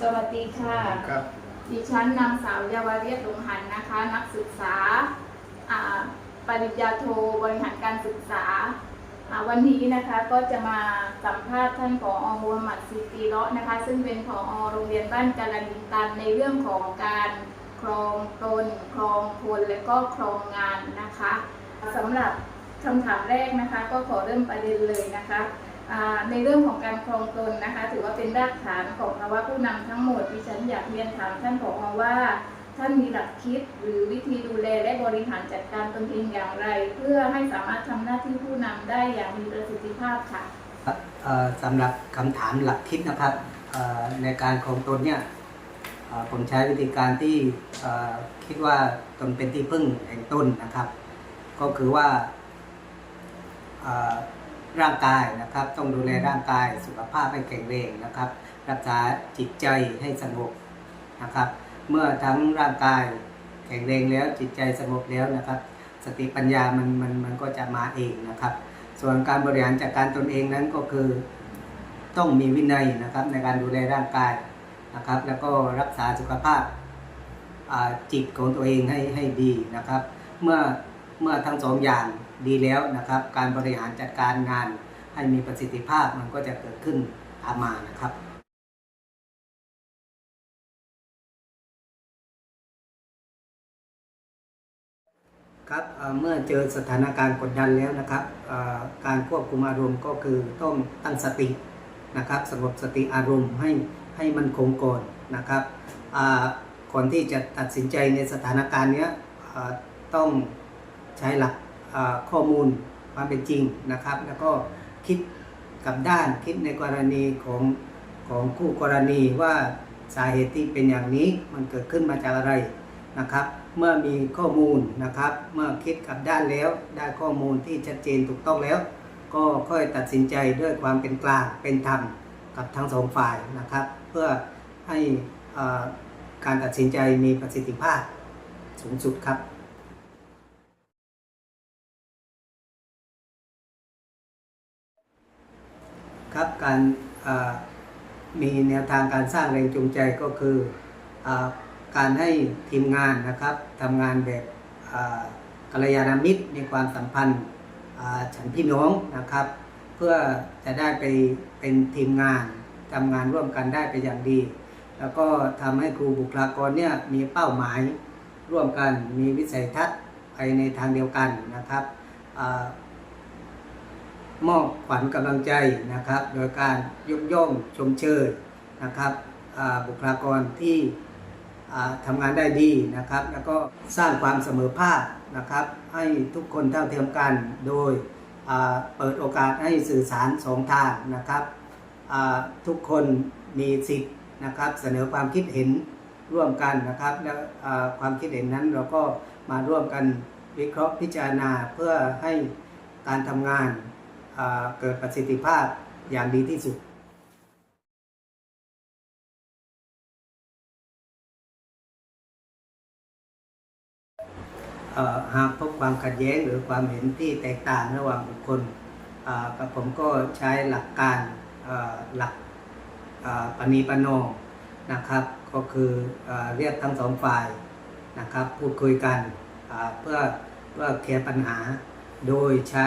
สวัสดีค่ะ ครับ ดิฉันนางสาวเยาวเรียบหลงหันนะคะ นักศึกษาอ่าปริญญาโทบริหารการศึกษาอ่าวันนี้นะคะก็จะมาสัมภาษณ์ท่านผอมูฮัมหมัดซีตีเลาะนะคะ ซึ่งเป็นผอโรงเรียนบ้านกาลันดินตันในเรื่องของการครองตนครองคนและก็ครองงานนะคะสำหรับคำถามแรกนะคะ ก็ขอเริ่มประเด็นเลยนะคะอ่า ในเรื่องของการครองตนนะคะ ถือว่าเป็นรากฐานของภาวะผู้นำทั้งหมดดิฉันอยากเรียนถามท่านผอว่า ท่านมีหลักคิดหรือวิธีดูแลและบริหารจัดการตนเองอย่างไร เพื่อให้สามารถทำหน้าที่ผู้นำได้อย่างมีประสิทธิภาพค่ะสำหรับคำถามหลักคิดนะครับในการครองตนเนี่ยผมใช้วิธีการที่คิดว่าตนเป็นที่พึ่งแห่งตนนะครับ ก็คือว่า ร่างกายนะครับ ต้องดูแลร่างกายสุขภาพให้แข็งแรงนะครับ รักษาจิตใจให้สงบนะครับ เมื่อทั้งร่างกายแข็งแรงแล้วจิตใจสงบแล้วนะครับ สติปัญญามันมันมันก็จะมาเองนะครับ ส่วนการบริหารจัดการตนเองนั้นก็คือ ต้องมีวินัยนะครับในการดูแลร่างกายนะครับ แล้วก็รักษาสุขภาพจิตของตัวเองให้ให้ดีนะครับ เมื่อเมื่อทั้งสองอย่าง ดีแล้วนะครับ การบริหารจัดการงานให้มีประสิทธิภาพมันก็จะเกิดขึ้นตามมานะครับครับเมื่อเจอสถานการณ์กดดันแล้วนะครับการควบคุมอารมณ์ก็คือต้องตั้งสตินะครับสงบสติอารมณ์ให้ให้มันคงก่อนนะครับก่อนที่จะตัดสินใจในสถานการณ์เนี้ยต้องใช้หลัก ข้อมูลความเป็นจริงนะครับ แล้วก็คิดกับด้านคิดในกรณีของของคู่กรณีว่าสาเหตุที่เป็นอย่างนี้มันเกิดขึ้นมาจากอะไรนะครับ เมื่อมีข้อมูลนะครับ เมื่อคิดกับด้านแล้วได้ข้อมูลที่ชัดเจนถูกต้องแล้ว ก็ค่อยตัดสินใจด้วยความเป็นกลางเป็นธรรมกับทั้งสองฝ่ายนะครับ เพื่อให้การตัดสินใจมีประสิทธิภาพสูงสุดครับ ครับการมีแนวทางการสร้างแรงจูงใจก็คืออการให้ทีมงานนะครับทำงานแบบกัลยาณมิตรมีความสัมพันธ์ฉันพี่น้องนะครับ เพื่อจะได้ไปเป็นทีมงานทำงานร่วมกันได้ไปอย่างดี แล้วก็ทำให้ครูบุคลากรเนี่ยมีเป้าหมายร่วมกันมีวิสัยทัศน์ไปในทางเดียวกันนะครับ มอบขวัญกำลังใจนะครับ โดยการยกย่องชมเชยนะครับบุคลากรที่ทำงานได้ดีนะครับ แล้วก็สร้างความเสมอภาคนะครับ ให้ทุกคนเท่าเทียมกัน โดยเปิดโอกาสให้สื่อสารสองทางนะครับทุกคนมีสิทธิ์นะครับ เสนอความคิดเห็นร่วมกันนะครับ แล้วความคิดเห็นนั้นเราก็มาร่วมกันวิเคราะห์พิจารณาเพื่อให้การทำงาน เกิดประสิทธิภาพอย่างดีที่สุดหากพบความขัดแย้งหรือความเห็นที่แตกต่างระหว่างบุคคลกับผมก็ใช้หลักการหลักปณีปนอมนะครับ ก็คืออเรียกทั้งสองฝ่ายนะครับพูดคุยกันเพื่อเพื่อเคลียร์ปัญหาโดยใช้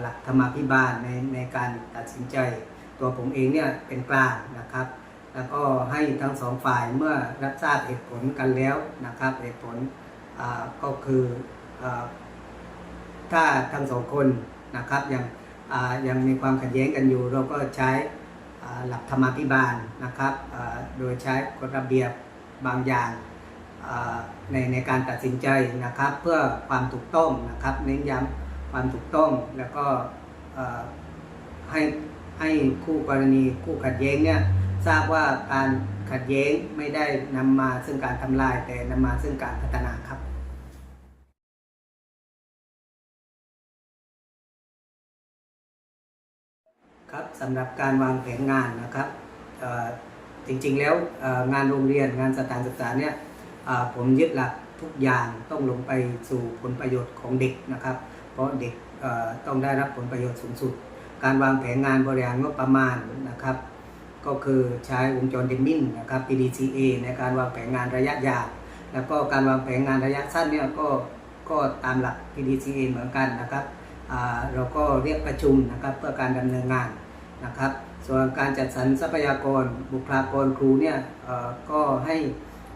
หลักธรรมาภิบาลในในการตัดสินใจ ตัวผมเองเนี่ยเป็นกลางนะครับ แล้วก็ให้ทั้งสองฝ่ายเมื่อรับทราบเหตุผลกันแล้วนะครับเหตุผลก็คืออถ้าทั้งสองคนนะครับยังยังมีความขัดแย้งกันอยู่ เราก็ใช้หลักธรรมาภิบาลนะครับโดยใช้กฎระเบียบบางอย่างในในการตัดสินใจนะครับ เพื่อความถูกต้องนะครับเน้นย้ำ ความถูกต้องแล้วก็ให้ให้คู่กรณีคู่ขัดแย้งเนี่ยทราบว่าการขัดแย้งไม่ได้นำมาซึ่งการทำลายแต่นำมาซึ่งการพัฒนาครับครับสำหรับการวางแผนงานนะครับจริงๆแล้วงานโรงเรียนงานสถานศึกษาเนี่ยผมยึดหลักทุกอย่างต้องลงไปสู่ผลประโยชน์ของเด็กนะครับ ราะเด็กต้องได้รับผลประโยชน์สูงสุด การวางแผนงานบริหารงบประมาณนะครับ ก็คือใช้วงจรเดมินนะครับ PDCA ในการวางแผนงานระยะยาวแล้วก็การวางแผนงานระยะสั้นเนี่ยก็ก็ตามหลัก PDCA เหมือนกันนะครับเราก็เรียกประชุมนะครับเพื่อการดำเนินงานนะครับ ส่วนการจัดสรรทรัพยากรบุคลากรครูเนี่ยก็ให้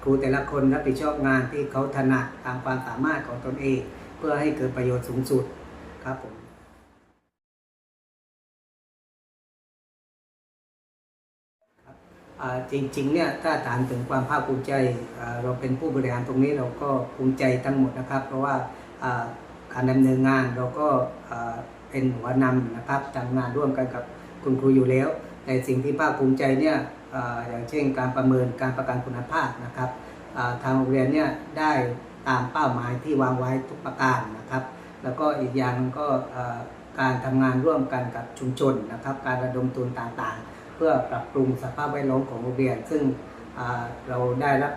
ครูแต่ละคนรับผิดชอบงานที่เขาถนัดตามความสามารถของตนเอง พื่อให้เกิดประโยชน์สูงสุดครับผมจริงๆเนี่ยถ้าถามถึงความภาคภูมิใจเราเป็นผู้บริหารตรงนี้เราก็ภูมิใจทั้งหมดนะครับ เพราะว่าการดำเนินงานเราก็เป็นหัวนำนะครับทำงานร่วมกันกับคุณครูอยู่แล้ว แต่สิ่งที่ภาคภูมิใจเนี่ยอ่าอย่างเช่น การประเมินการประกันคุณภาพนะครับทางโรงเรียนเนี่ยได้ ตามเป้าหมายที่วางไว้ทุกประการนะครับ แล้วก็อีกอย่างหนึ่งก็การทำงานร่วมกันกับชุมชนนะครับ การระดมทุนต่างๆ เพื่อปรับปรุงสภาพแวดล้อมของโรงเรียน ซึ่งเราได้รับ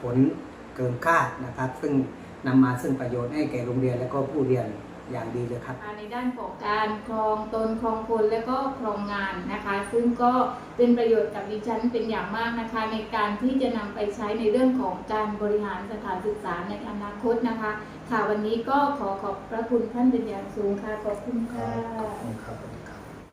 ผลเกินคาดนะครับ ซึ่งนำมาซึ่งประโยชน์ให้แก่โรงเรียนและก็ผู้เรียน อย่างดีเลยครับ ในด้านของการครองตนครองคนและก็ครองงานนะคะ ซึ่งก็เป็นประโยชน์กับดิฉันเป็นอย่างมากนะคะ ในการที่จะนำไปใช้ในเรื่องของการบริหารสถานศึกษาในอนาคตนะคะ ค่ะวันนี้ก็ขอขอบพระคุณท่านเป็นอย่างสูงค่ะขอบคุณค่ะขอบคุณครับ